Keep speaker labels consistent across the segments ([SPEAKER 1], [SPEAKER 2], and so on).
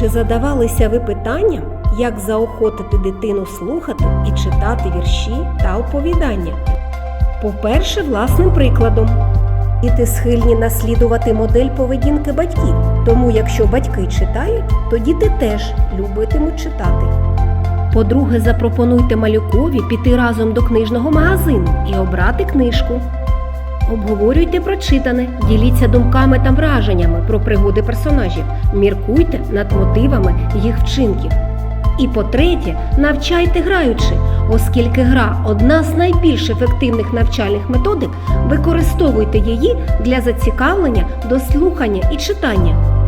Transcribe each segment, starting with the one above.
[SPEAKER 1] Чи задавалися ви питанням, як заохотити дитину слухати і читати вірші та оповідання? По-перше, власним прикладом. Діти схильні наслідувати модель поведінки батьків. Тому, якщо батьки читають, то діти теж любитимуть читати. По-друге, запропонуйте малюкові піти разом до книжного магазину і обрати книжку. Обговорюйте прочитане, діліться думками та враженнями про пригоди персонажів, міркуйте над мотивами їх вчинків. І по-третє, навчайте граючи, оскільки гра одна з найбільш ефективних навчальних методик, використовуйте її для зацікавлення дослухання і читання.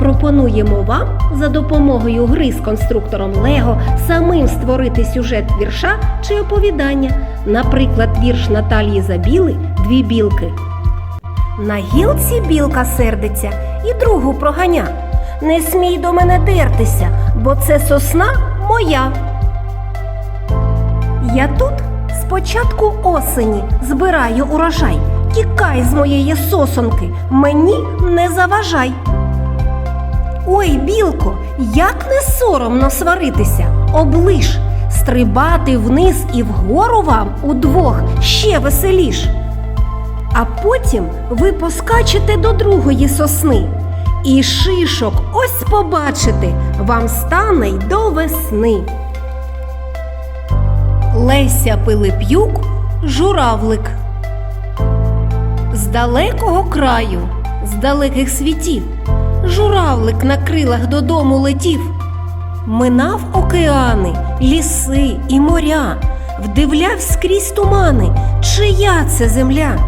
[SPEAKER 1] Пропонуємо вам за допомогою гри з конструктором Лего самим створити сюжет вірша чи оповідання, наприклад, вірш Наталії Забіли Дві білки. На гілці білка сердиться і другу проганя. Не смій до мене дертися, бо це сосна моя. Я тут з початку осені збираю урожай. Тікай з моєї сосонки, мені не заважай. Ой, білко, як не соромно сваритися, облиш, стрибати вниз і вгору вам удвох ще веселіш. А потім ви поскачете до другої сосни. І шишок ось побачите, вам стане й до весни. Леся Пилип'юк, журавлик. З далекого краю, з далеких світів, журавлик на крилах додому летів. Минав океани, ліси і моря, вдивлявсь скрізь тумани, чия це земля,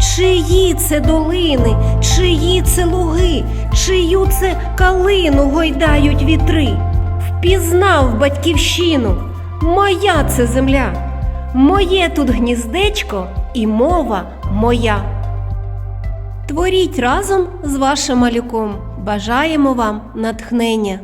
[SPEAKER 1] чиї це долини, чиї це луги, чию це калину гойдають вітри. Впізнав батьківщину, моя це земля, моє тут гніздечко і мова моя. Творіть разом з вашим малюком. Бажаємо вам натхнення.